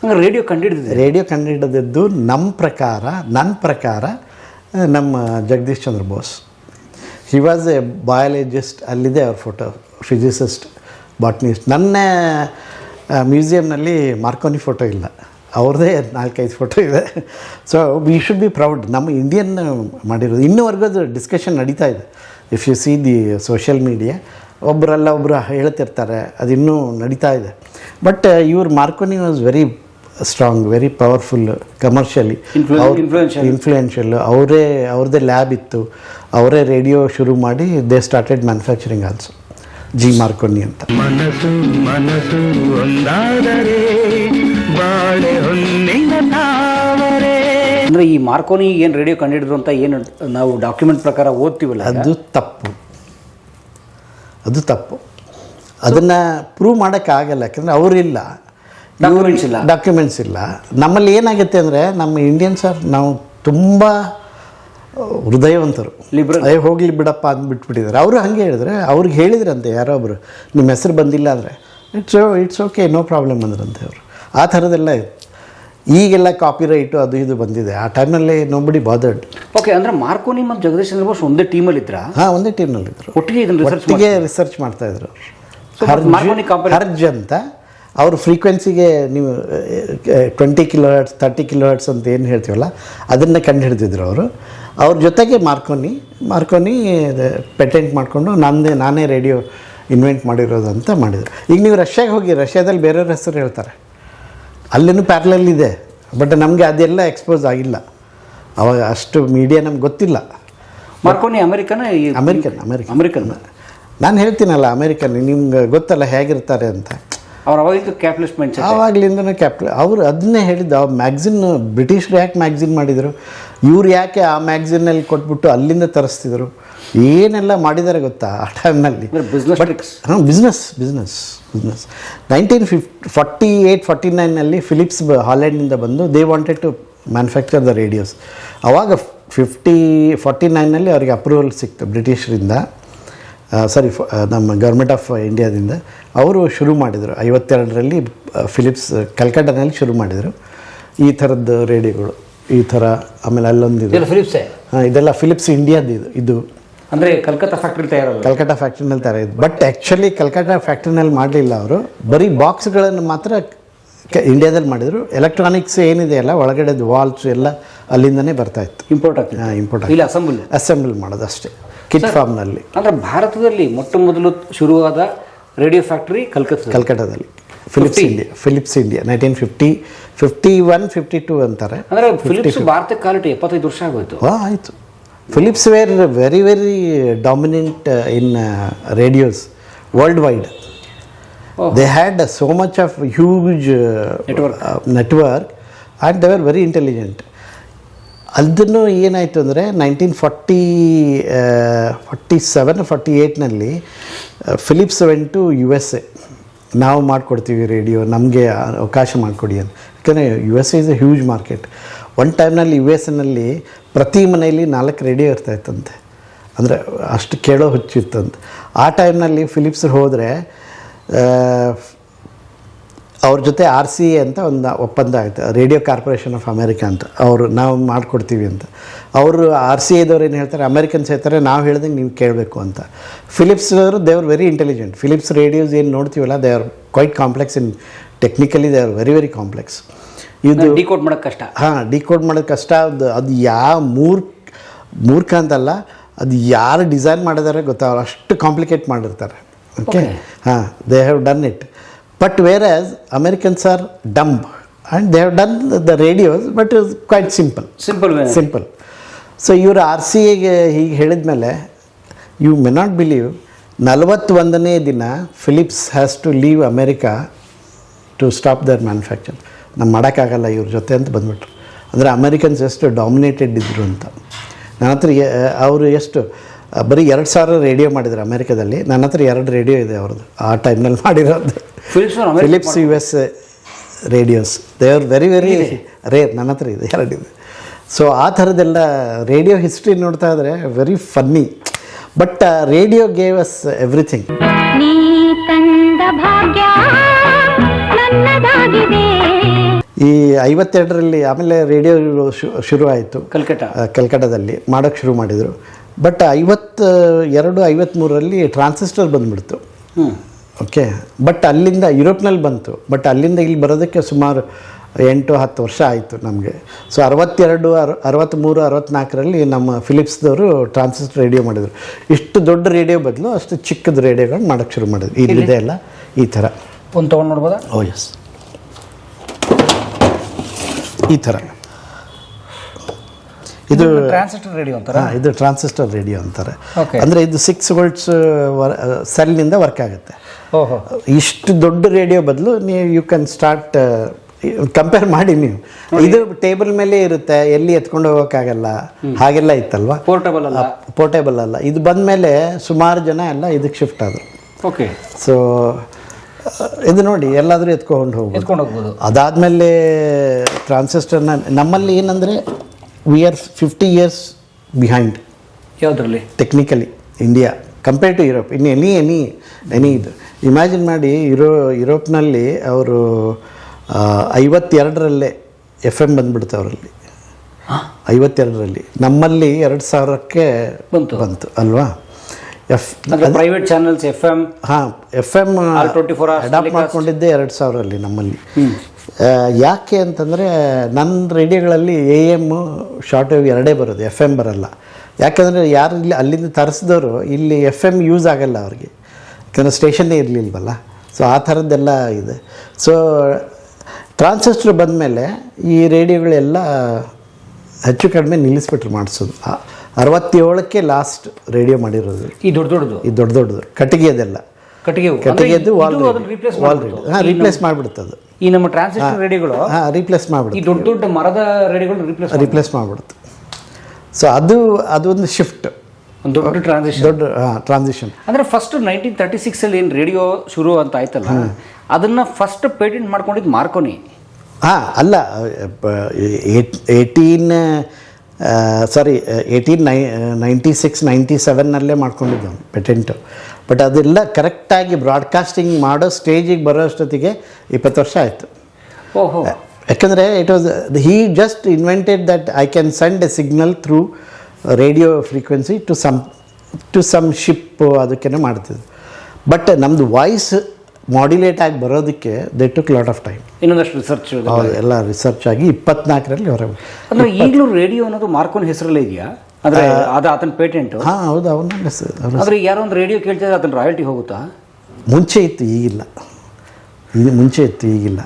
ಹಂಗೆ ರೇಡಿಯೋ ಕಂಡಿಡಿದ ರೇಡಿಯೋ ಕಂಡುಹಿಡಿದದ್ದು ನಮ್ಮ ಪ್ರಕಾರ ನನ್ನ ಪ್ರಕಾರ ನಮ್ಮ Jagadish Chandra Bose. He was a biologist ಅಲ್ಲಿದೆ ಅವ್ರ ಫೋಟೋ ಫಿಸಿಸಿಸ್ಟ್ ಬಾಟ್ನಿಸ್ಟ್ ನನ್ನ ಮ್ಯೂಸಿಯಮ್ನಲ್ಲಿ ಮಾರ್ಕೋನಿ ಫೋಟೋ ಇಲ್ಲ. ಅವ್ರದ್ದೇ ನಾಲ್ಕೈದು ಫೋಟೋ ಇದೆ. So we should be proud ನಮ್ಮ ಇಂಡಿಯನ್ ಮಾಡಿರೋದು. ಇನ್ನೂವರೆಗೂ ಅದು ಡಿಸ್ಕಷನ್ ನಡೀತಾ ಇದೆ. If you see the social media ಒಬ್ಬರಲ್ಲ ಒಬ್ಬರು ಹೇಳ್ತಿರ್ತಾರೆ. ಅದು ಇನ್ನೂ ನಡೀತಾ ಇದೆ. ಬಟ್ ಇವ್ರ Marconi was very strong very powerful commercially. Influential ಅವರೇ ಅವ್ರದ್ದೇ ಲ್ಯಾಬ್ ಇತ್ತು. ಅವರೇ ರೇಡಿಯೋ ಶುರು ಮಾಡಿ they started manufacturing also. G Marconi ಅಂತ. ಮನಸ್ಸು ಮನಸ್ಸು ಒಂದಾದರೆ ಬಾಳೆ ಹೊನ್ನಿನ ತಾವರೆ. ಅಂದ್ರೆ ಈ ಮಾರ್ಕೋನಿ ಏನು ರೇಡಿಯೋ ಕಂಡಿಡಿದ್ರು ಅಂತ ಏನು ನಾವು ಡಾಕ್ಯುಮೆಂಟ್ ಪ್ರಕಾರ ಓದ್ತೀವಲ್ಲ ಅದು ತಪ್ಪು. ಅದು ತಪ್ಪು. ಅದನ್ನು ಪ್ರೂವ್ ಮಾಡೋಕ್ಕಾಗಲ್ಲ ಯಾಕಂದರೆ ಅವರಿಲ್ಲ. ಡಾಕ್ಯುಮೆಂಟ್ಸ್ ಇಲ್ಲ. ಡಾಕ್ಯುಮೆಂಟ್ಸ್ ಇಲ್ಲ. ನಮ್ಮಲ್ಲಿ ಏನಾಗುತ್ತೆ ಅಂದರೆ ನಮ್ಮ ಇಂಡಿಯನ್ಸ್ ಆರ್ ನಾವು ತುಂಬ ಹೃದಯವಂತರು. ಅಯ್ಯ ಅಯ್ಯೋ ಹೋಗ್ಲಿ ಬಿಡಪ್ಪ ಅಂದ್ಬಿಟ್ಬಿಟ್ಟಿದ್ದಾರೆ. ಅವರು ಹಾಗೆ ಹೇಳಿದ್ರೆ ಅವ್ರಿಗೆ ಹೇಳಿದ್ರಂತೆ ಯಾರೋ ಒಬ್ಬರು ನಿಮ್ಮ ಹೆಸರು ಬಂದಿಲ್ಲ ಅಂದರೆ it's it's okay no problem ಅಂದ್ರಂತೆ ಅವರು. ಆ ಥರದ್ದೆಲ್ಲ ಇತ್ತು. ಈಗೆಲ್ಲ ಕಾಪಿರೈಟು ಅದು ಇದು ಬಂದಿದೆ. ಆ ಟೈಮಲ್ಲಿ ನೋಬಡಿ ಬಾದರ್ಡ್ ಓಕೆ ಅಂದ್ರೆ ಮಾರ್ಕೋನಿ ಮತ್ತು ಜಗದೀಶ್ ಚಂದ್ರ ಬೋಸ್ ಒಂದೇ ಟೀಮಲ್ಲಿ ಇದ್ರ ಹಾಂ ಒಂದೇ ಟೀಮ್ನಲ್ಲಿದ್ದರು ಒಟ್ಟಿಗೆ ಇದನ್ನು ರಿಸರ್ಚ್ ಒಟ್ಟಿಗೆ ರಿಸರ್ಚ್ ಮಾಡ್ತಾ ಇದ್ರು ಹರ್ಜ್ ಅಂತ ಅವ್ರ ಫ್ರೀಕ್ವೆನ್ಸಿಗೆ ನೀವು twenty kilo hertz thirty kilo hertz ಅಂತ ಏನು ಹೇಳ್ತೀವಲ್ಲ ಅದನ್ನು ಕಂಡು ಹಿಡಿದಿದ್ರು ಅವರು. ಅವ್ರ ಜೊತೆಗೆ ಮಾರ್ಕೊನಿ ಮಾರ್ಕೊನಿ ಪೇಟೆಂಟ್ ಮಾಡಿಕೊಂಡು ನಂದೇ ನಾನೇ ರೇಡಿಯೋ ಇನ್ವೆಂಟ್ ಮಾಡಿರೋದು ಅಂತ ಮಾಡಿದರು. ಈಗ ನೀವು ರಷ್ಯಾಗೆ ಹೋಗಿ ರಷ್ಯಾದಲ್ಲಿ ಬೇರೆಯವ್ರ ಹೆಸರು ಹೇಳ್ತಾರೆ. ಅಲ್ಲಿನೂ ಪ್ಯಾರ್ಲಲ್ ಇದೆ ಬಟ್ ನಮಗೆ ಅದೆಲ್ಲ ಎಕ್ಸ್ಪೋಸ್ ಆಗಿಲ್ಲ. ಅವಾಗ ಅಷ್ಟು ಮೀಡಿಯಾ ನಮ್ಗೆ ಗೊತ್ತಿಲ್ಲ. Marconi American American American. American. ನಾನು ಹೇಳ್ತೀನಲ್ಲ ಅಮೆರಿಕನ್ ನಿಮ್ಗೆ ಗೊತ್ತಲ್ಲ ಹೇಗಿರ್ತಾರೆ ಅಂತ. ಅವ್ರ ಅವಾಗಿದ್ದು ಕ್ಯಾಪಿಟಲಿಸ್ಟ್ ಮೈಂಡ್ ಆವಾಗಲಿಂದನೇ ಕ್ಯಾಪಿಟಲ್ ಅವರು ಅದನ್ನೇ ಹೇಳಿದ್ದು ಆ ಮ್ಯಾಗ್ಝಿನ್ ಬ್ರಿಟಿಷರು ಯಾಕೆ ಮ್ಯಾಗ್ಝಿನ್ ಮಾಡಿದರು? ಇವ್ರು ಯಾಕೆ ಆ ಮ್ಯಾಗ್ಝಿನ್ನಲ್ಲಿ ಕೊಟ್ಬಿಟ್ಟು ಅಲ್ಲಿಂದ ತರಿಸ್ತಿದ್ರು? ಏನೆಲ್ಲ ಮಾಡಿದ್ದಾರೆ ಗೊತ್ತಾ ಆ ಟೈಮ್ನಲ್ಲಿ ಬಿಸ್ನೆಸ್ ಹಾಂ business business business nineteen fif forty eight forty ನೈನಲ್ಲಿ Philips ಹಾಲೆಂಡಿಂದ ಬಂದು they wanted to manufacture the radios ಅವಾಗ ಫಿಫ್ಟಿ ಫಾರ್ಟಿ ನೈನಲ್ಲಿ ಅವರಿಗೆ ಅಪ್ರೂವಲ್ ಸಿಕ್ತು ಬ್ರಿಟಿಷರಿಂದ ಸಾರಿ ನಮ್ಮ ಗೌರ್ಮೆಂಟ್ ಆಫ್ ಇಂಡಿಯಾದಿಂದ ಅವರು ಶುರು ಮಾಡಿದರು. ಐವತ್ತೆರಡರಲ್ಲಿ ಫಿಲಿಪ್ಸ್ ಕಲ್ಕಟ್ಟಾನಲ್ಲಿ ಶುರು ಮಾಡಿದರು. ಈ ಥರದ್ದು ರೇಡಿಯೋಗಳು ಈ ಥರ ಆಮೇಲೆ ಇದೆಲ್ಲ ಫಿಲಿಪ್ಸ್ ಹಾಂ ಇದೆಲ್ಲ ಫಿಲಿಪ್ಸ್ ಇಂಡಿಯಾದ್ದು ಇದು ಇದು. ಅಂದರೆ ಕಲ್ಕತ್ತಾ ಫ್ಯಾಕ್ಟ್ರಿ ತಯಾರು ಕಲ್ಕಟ್ಟ ಫ್ಯಾಕ್ಟ್ರಿನಲ್ಲಿ ತಯಾರಿದ್ದು ಬಟ್ ಆ್ಯಕ್ಚುಲಿ ಕಲ್ಕಟ್ಟಾ ಫ್ಯಾಕ್ಟ್ರಿನಲ್ಲಿ ಮಾಡಲಿಲ್ಲ ಅವರು. ಬರೀ ಬಾಕ್ಸ್ಗಳನ್ನು ಮಾತ್ರ ಕ ಇಂಡಿಯಾದಲ್ಲಿ ಮಾಡಿದರು. ಎಲೆಕ್ಟ್ರಾನಿಕ್ಸ್ ಏನಿದೆ ಎಲ್ಲ ಒಳಗಡೆದು ವಾಲ್ಸ್ ಎಲ್ಲ ಅಲ್ಲಿಂದನೇ ಬರ್ತಾ ಇತ್ತು. ಇಂಪೋರ್ಟ್ ಆಗ್ತದೆ ಇಂಪೋರ್ಟ್ ಇಲ್ಲ ಅಸೆಂಬಲ್ ಅಸೆಂಬಲ್ ಮಾಡೋದು ಅಷ್ಟೇ. ಕಿಟ್ ಫಾರ್ಮ್ನಲ್ಲಿ ಅಂದ್ರೆ ಭಾರತದಲ್ಲಿ ಮೊಟ್ಟ ಮೊದಲು ಶುರುವಾದ radio factory Calcutta ಕಲ್ಕಟ್ಟಾದಲ್ಲಿ Philips India Philips India nineteen fifty fifty one fifty two ಅಂತಾರೆ. ಅಂದ್ರೆ ಫಿಲಿಪ್ಸ್ ಭಾರತಕ್ಕೆ ಕಾಲಿಟ್ಟು ಎಪ್ಪತ್ತೈದು ವರ್ಷ ಆಗೋಯ್ತು. ಹಾಂ ಆಯಿತು. Philips were very very dominant in radios world wide they had so much of huge Network. Network and they were very intelligent ಅದನ್ನು ಏನಾಯಿತು ಅಂದರೆ nineteen forty forty seven, forty ಏಯ್ಟ್ನಲ್ಲಿ Philips went to U S A. ನಾವು ಮಾಡಿಕೊಡ್ತೀವಿ ರೇಡಿಯೋ, ನಮಗೆ ಅವಕಾಶ ಮಾಡಿಕೊಡಿ ಅಂತ. ಯಾಕಂದರೆ U S A is a huge market one ಟೈಮ್ನಲ್ಲಿ ಯು ಎಸ್ ಎನಲ್ಲಿ ಪ್ರತಿ ಮನೆಯಲ್ಲಿ ನಾಲ್ಕು ರೇಡಿಯೋ ಇರ್ತಾಯಿತ್ತಂತೆ. ಅಂದರೆ ಅಷ್ಟು ಕೇಳೋ ಹುಚ್ಚಿತ್ತಂತೆ. ಆ ಟೈಮ್ನಲ್ಲಿ ಫಿಲಿಪ್ಸ್ ಹೋದರೆ ಅವ್ರ ಜೊತೆ ಆರ್ ಸಿ ಎ ಅಂತ ಒಂದು ಒಪ್ಪಂದ ಆಯಿತು ರೇಡಿಯೋ ಕಾರ್ಪೊರೇಷನ್ ಆಫ್ ಅಮೇರಿಕಾ ಅಂತ. ಅವರು ನಾವು ಮಾಡಿಕೊಡ್ತೀವಿ ಅಂತ. ಅವರು ಆರ್ ಸಿ ಎದವ್ರು ಏನು ಹೇಳ್ತಾರೆ ಅಮೇರಿಕನ್ಸ್ ಹೇಳ್ತಾರೆ ನಾವು ಹೇಳ್ದಂಗೆ ನೀವು ಕೇಳಬೇಕು ಅಂತ. ಫಿಲಿಪ್ಸ್ ಅವರು they are very intelligent Philips radios ಏನು ನೋಡ್ತೀವಲ್ಲ they are quite complex in technically they are very very complex ಇದು ಡಿಕೋಡ್ ಮಾಡೋಕೆ ಕಷ್ಟ. ಹಾಂ ಡಿಕೋಡ್ ಮಾಡೋದು ಕಷ್ಟ. ಅದು ಅದು ಯಾವ ಮೂರ್ ಮೂರ್ಖ ಅಂತಲ್ಲ ಅದು ಯಾರು ಡಿಸೈನ್ ಮಾಡಿದಾರೆ ಗೊತ್ತಾಗಲ್ಲ ಅಷ್ಟು ಕಾಂಪ್ಲಿಕೇಟ್ ಮಾಡಿರ್ತಾರೆ. ಓಕೆ ಹಾಂ they have done it but whereas Americans are dumb and they have done the radios but is quite simple simple simple so ಇವರು ಆರ್ ಸಿ ಎಗೆ ಹೀಗೆ ಹೇಳಿದ್ಮೇಲೆ ಯು ಮೆ ನಾಟ್ ಬಿಲೀವ್ ನಲವತ್ತೊಂದನೇ ದಿನ Philips has to leave America to stop their manufacture ನಮ್ಮ ಮಾಡೋಕ್ಕಾಗಲ್ಲ ಇವ್ರ ಜೊತೆ ಅಂತ ಬಂದ್ಬಿಟ್ರು. ಅಂದರೆ ಅಮೇರಿಕನ್ಸ್ ಎಷ್ಟು ಡಾಮಿನೇಟೆಡ್ ಇದ್ದರು ಅಂತ. ನನ್ನ ಹತ್ರ ಅವರು ಎಷ್ಟು ಬರೀ ಎರಡು ಸಾವಿರ ರೇಡಿಯೋ ಮಾಡಿದ್ರು ಅಮೇರಿಕಾದಲ್ಲಿ ನನ್ನ ಹತ್ರ ಎರಡು ರೇಡಿಯೋ ಇದೆ ಅವ್ರದ್ದು. ಆ ಟೈಮ್ನಲ್ಲಿ ಮಾಡಿರೋದು. Philips Philips U S radios they are very very rare ನನ್ನ ಹತ್ರ ಇದೆ ಎರಡಿದೆ ಸೊ ಆ ಥರದ್ದೆಲ್ಲ ರೇಡಿಯೋ ಹಿಸ್ಟ್ರಿ ನೋಡ್ತಾ ಇದ್ರೆ very funny but radio gave us everything ನೀ ತಂದ ಭಾಗ್ಯ ನನ್ನದಾಗಿದೆ. ಈ ಐವತ್ತೆರಡರಲ್ಲಿ ಆಮೇಲೆ ರೇಡಿಯೋ ಶುರು ಆಯಿತು ಕಲ್ಕಟ್ಟ ಕಲ್ಕಟ್ಟಾದಲ್ಲಿ ಮಾಡೋಕ್ಕೆ ಶುರು ಮಾಡಿದರು. ಬಟ್ ಐವತ್ತು ಎರಡು ಐವತ್ತ್ಮೂರರಲ್ಲಿ ಟ್ರಾನ್ಸಿಸ್ಟರ್ ಬಂದ್ಬಿಡ್ತು. ಹ್ಮ್. ಓಕೆ ಬಟ್ ಅಲ್ಲಿಂದ ಯುರೋಪ್ನಲ್ಲಿ ಬಂತು. ಬಟ್ ಅಲ್ಲಿಂದ ಇಲ್ಲಿ ಬರೋದಕ್ಕೆ ಸುಮಾರು ಎಂಟು ಹತ್ತು ವರ್ಷ ಆಯಿತು ನಮಗೆ. ಸೊ ಅರವತ್ತೆರಡು ಅರ್ ಅರವತ್ತ್ಮೂರು ಅರವತ್ತ್ನಾಲ್ಕರಲ್ಲಿ ನಮ್ಮ ಫಿಲಿಪ್ಸ್ದವರು ಟ್ರಾನ್ಸಿಸ್ಟರ್ ರೇಡಿಯೋ ಮಾಡಿದರು. ಇಷ್ಟು ದೊಡ್ಡ ರೇಡಿಯೋ ಬದಲು ಅಷ್ಟು ಚಿಕ್ಕದ ರೇಡಿಯೋಗಳನ್ನ ಮಾಡೋಕ್ಕೆ ಶುರು ಮಾಡಿದ್ರು. ಇಲ್ಲಿದೆ ಅಲ್ಲ ಈ ಥರ. ಒಂದು ತೊಗೊಂಡು ನೋಡ್ಬೋದಾ? ಓ ಎಸ್ ಈ ಥರ. ಇದು ಟ್ರಾನ್ಸಿಸ್ಟರ್ ರೇಡಿಯೋ ಅಂತಾರೆ? ಇದು ಟ್ರಾನ್ಸಿಸ್ಟರ್ ರೇಡಿಯೋ ಅಂತಾರೆ. ಅಂದರೆ ಇದು ಸಿಕ್ಸ್ ವೋಲ್ಟ್ಸ್ ಸೆಲ್ನಿಂದ ವರ್ಕ್ ಆಗುತ್ತೆ. ಓಹೋ. ಇಷ್ಟು ದೊಡ್ಡ ರೇಡಿಯೋ ಬದಲು ನೀವು ಯು ಕ್ಯಾನ್ ಸ್ಟಾರ್ಟ್ ಕಂಪೇರ್ ಮಾಡಿ ನೀವು. ಇದು ಟೇಬಲ್ ಮೇಲೆ ಇರುತ್ತೆ ಎಲ್ಲಿ ಎತ್ಕೊಂಡು ಹೋಗೋಕ್ಕಾಗಲ್ಲ. ಹಾಗೆಲ್ಲ ಇತ್ತಲ್ವಾ? ಪೋರ್ಟೇಬಲ್ ಅಲ್ಲ. ಪೋರ್ಟೇಬಲ್ ಅಲ್ಲ. ಇದು ಬಂದ ಮೇಲೆ ಸುಮಾರು ಜನ ಎಲ್ಲ ಇದಕ್ಕೆ ಶಿಫ್ಟ್ ಆದರು. ಓಕೆ ಸೊ ಇದು ನೋಡಿ ಎಲ್ಲಾದರೂ ಎತ್ಕೊಂಡು ಹೋಗ್ಬೋದು. ಎತ್ಕೊಂಡು ಹೋಗ್ಬೋದು. ಅದಾದಮೇಲೆ ಟ್ರಾನ್ಸಿಸ್ಟರ್ನ ನಮ್ಮಲ್ಲಿ ಏನಂದರೆ we are fifty years behind ಯಾವುದ್ರಲ್ಲಿ? Technically India compare to Europe in any any any ಇದು. ಇಮ್ಯಾಜಿನ್ ಮಾಡಿ ಯುರೋ ಯುರೋಪ್ನಲ್ಲಿ ಅವರು ಐವತ್ತೆರಡರಲ್ಲೇ ಎಫ್ ಎಂ ಬಂದ್ಬಿಡ್ತು ಅವರಲ್ಲಿ. ಐವತ್ತೆರಡರಲ್ಲಿ. ನಮ್ಮಲ್ಲಿ ಎರಡು ಸಾವಿರಕ್ಕೆ ಬಂತು. ಬಂತು. ಅಲ್ವಾ? F private channels F M ಹಾಂ ಎಫ್ ಎಂ 24 hours ಅಡಾಪ್ಟ್. ಮಾಡ್ಕೊಂಡಿದ್ದೆ ಎರಡು ಸಾವಿರಲ್ಲಿ ನಮ್ಮಲ್ಲಿ. ಯಾಕೆ ಅಂತಂದರೆ ನನ್ನ ರೇಡಿಯೋಗಳಲ್ಲಿ ಎ ಎಮ್ಮು ಶಾರ್ಟ್ ವೇವ್ ಎರಡೇ ಬರೋದು ಎಫ್ ಎಂ ಬರಲ್ಲ. ಯಾಕಂದರೆ ಯಾರು ಇಲ್ಲಿ ಅಲ್ಲಿಂದ ತರಿಸಿದವರು ಇಲ್ಲಿ ಎಫ್ ಎಂ ಯೂಸ್ ಆಗಲ್ಲ ಅವ್ರಿಗೆ. ಯಾಕಂದರೆ ಸ್ಟೇಷನ್ನೇ ಇರಲಿಲ್ವಲ್ಲ. ಸೊ ಆ ಥರದ್ದೆಲ್ಲ ಇದೆ. ಸೊ ಟ್ರಾನ್ಸಿಸ್ಟರ್ ಬಂದಮೇಲೆ ಈ ರೇಡಿಯೋಗಳೆಲ್ಲ ಹೆಚ್ಚು ಕಡಿಮೆ ನಿಲ್ಲಿಸ್ಬಿಟ್ರು ಮಾಡಿಸೋದು. ಅರವತ್ತೇಳಕ್ಕೆ ಲಾಸ್ಟ್ ರೇಡಿಯೋ ಮಾಡಿರೋದು. ಈ ದೊಡ್ಡ ದೊಡ್ಡದು? ಈ ದೊಡ್ಡ ದೊಡ್ಡದು. ಕಟ್ಟಿಗೆದೆಲ್ಲ. ಕಟ್ಟಿಗೆ ಕಟ್ಟಿಗೆದ್ದು ವಾಲ್ ರೀಪ್ಲೇಸ್ ವಾಲ್ ಹಾಂ ರಿಪ್ಲೇಸ್ ಮಾಡಿಬಿಡುತ್ತೆ ಅದು ಈ ನಮ್ಮ ಟ್ರಾನ್ಸಿಸ್ಟರ್ ರೆಡಿಗಳು ರೀಪ್ಲೇಸ್ ರಿಪ್ಲೇಸ್ ಈ ದೊಡ್ಡ ದೊಡ್ಡ ಮರದ ರೇಡಿಯೋಗಳು ರಿಪ್ಲೇಸ್ ರಿಪ್ಲೇಸ್ ಮಾಡಿಬಿಡುತ್ತೆ. ಸೊ ಅದು ಅದೊಂದು ಶಿಫ್ಟ್ ಒಂದು ದೊಡ್ಡ ಟ್ರಾನ್ಸಿಷನ್ ದೊಡ್ಡ ಹಾಂ ಟ್ರಾನ್ಸಿಷನ್ ಅಂದ್ರೆ ಫಸ್ಟ್ ನೈನ್ಟೀನ್ ತರ್ಟಿ ಸಿಕ್ಸ್ ಅಲ್ಲಿ ಏನು ರೇಡಿಯೋ ಶುರು ಅಂತ ಆಯ್ತಲ್ಲ ಅದನ್ನ ಫಸ್ಟ್ ಪೇಟೆಂಟ್ ಮಾಡ್ಕೊಂಡಿದ್ದು ಮಾರ್ಕೋನಿ. ಹಾಂ ಅಲ್ಲ ಏಯ್ಟೀನ್ ಸಾರಿ ಏಯ್ಟೀನ್ ನೈ ನೈಂಟಿ ಸಿಕ್ಸ್ ನೈಂಟಿ ಸೆವೆನ್ನಲ್ಲೇ ಮಾಡ್ಕೊಂಡಿದ್ದು ಪೆಟೆಂಟು. ಬಟ್ ಅದೆಲ್ಲ ಕರೆಕ್ಟಾಗಿ ಬ್ರಾಡ್ಕಾಸ್ಟಿಂಗ್ ಮಾಡೋ ಸ್ಟೇಜಿಗೆ ಬರೋ ಅಷ್ಟೊತ್ತಿಗೆ ಇಪ್ಪತ್ತು ವರ್ಷ ಆಯಿತು. ಓಹೋ. ಯಾಕಂದರೆ it was he just invented that I can send a signal through radio frequency to some to some ship ಅದಕ್ಕೇನೆ ಮಾಡ್ತಿದ್ರು. ಬಟ್ ನಮ್ಮದು ವಾಯ್ಸ್ ಮಾಡ್ಯುಲೇಟ್ ಆಗಿ ಬರೋದಕ್ಕೆ they took lot of time ಇನ್ನೊಂದಷ್ಟು ರಿಸರ್ಚ್ ಹೌದು ಎಲ್ಲ ರಿಸರ್ಚ್ ಆಗಿ ಇಪ್ಪತ್ನಾಲ್ಕರಲ್ಲಿ ಹೊರಗೆ. ಅಂದರೆ ಈಗಲೂ ರೇಡಿಯೋ ಅನ್ನೋದು ಮಾರ್ಕೋನ್ ಹೆಸರಲ್ಲೇ ಇದೆಯಾ? ಅಂದ್ರೆ ಅದು ಆತನ ಪೇಟೆಂಟ್. ಹಾಂ ಹೌದು ಹೆಸರು ಅವ್ರ ಯಾರೋ ಒಂದು ರೇಡಿಯೋ ಕೇಳ್ತಿದ್ರೆ ಅದನ್ನ ರಾಯಲ್ಟಿ ಹೋಗುತ್ತಾ? ಮುಂಚೆ ಇತ್ತು ಈಗಿಲ್ಲ. ಇದು ಮುಂಚೆ ಇತ್ತು ಈಗಿಲ್ಲ.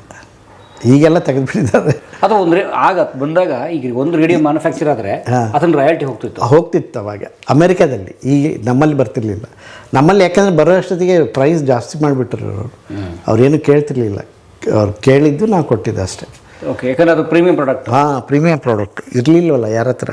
ಈಗೆಲ್ಲ ತೆಗೆದುಬಿಟ್ಟಿದ್ದಾರೆ. ಅದು ಒಂದು ಆಗ ಬಂದಾಗ ಈಗ ಒಂದು ರೇಡಿಯೋ ಮ್ಯಾನುಫ್ಯಾಕ್ಚರ್ ಆದರೆ ಅದನ್ನ ರಾಯಲ್ಟಿ ಹೋಗ್ತಿತ್ತು. ಹೋಗ್ತಿತ್ತು ಅವಾಗ ಅಮೆರಿಕಾದಲ್ಲಿ. ಈಗ ನಮ್ಮಲ್ಲಿ ಬರ್ತಿರ್ಲಿಲ್ಲ. ನಮ್ಮಲ್ಲಿ ಯಾಕಂದರೆ ಬರೋ ಅಷ್ಟೊತ್ತಿಗೆ ಪ್ರೈಸ್ ಜಾಸ್ತಿ ಮಾಡಿಬಿಟ್ರು ಅವರು. ಅವ್ರೇನು ಕೇಳ್ತಿರ್ಲಿಲ್ಲ. ಅವ್ರು ಕೇಳಿದ್ದು ನಾವು ಕೊಟ್ಟಿದ್ದು ಅಷ್ಟೇ. ಓಕೆ ಯಾಕಂದರೆ ಅದು ಪ್ರೀಮಿಯಂ ಪ್ರಾಡಕ್ಟ್ ಹಾಂ ಪ್ರೀಮಿಯಂ ಪ್ರಾಡಕ್ಟ್ ಇರಲಿಲ್ಲವಲ್ಲ ಯಾರ ಹತ್ರ?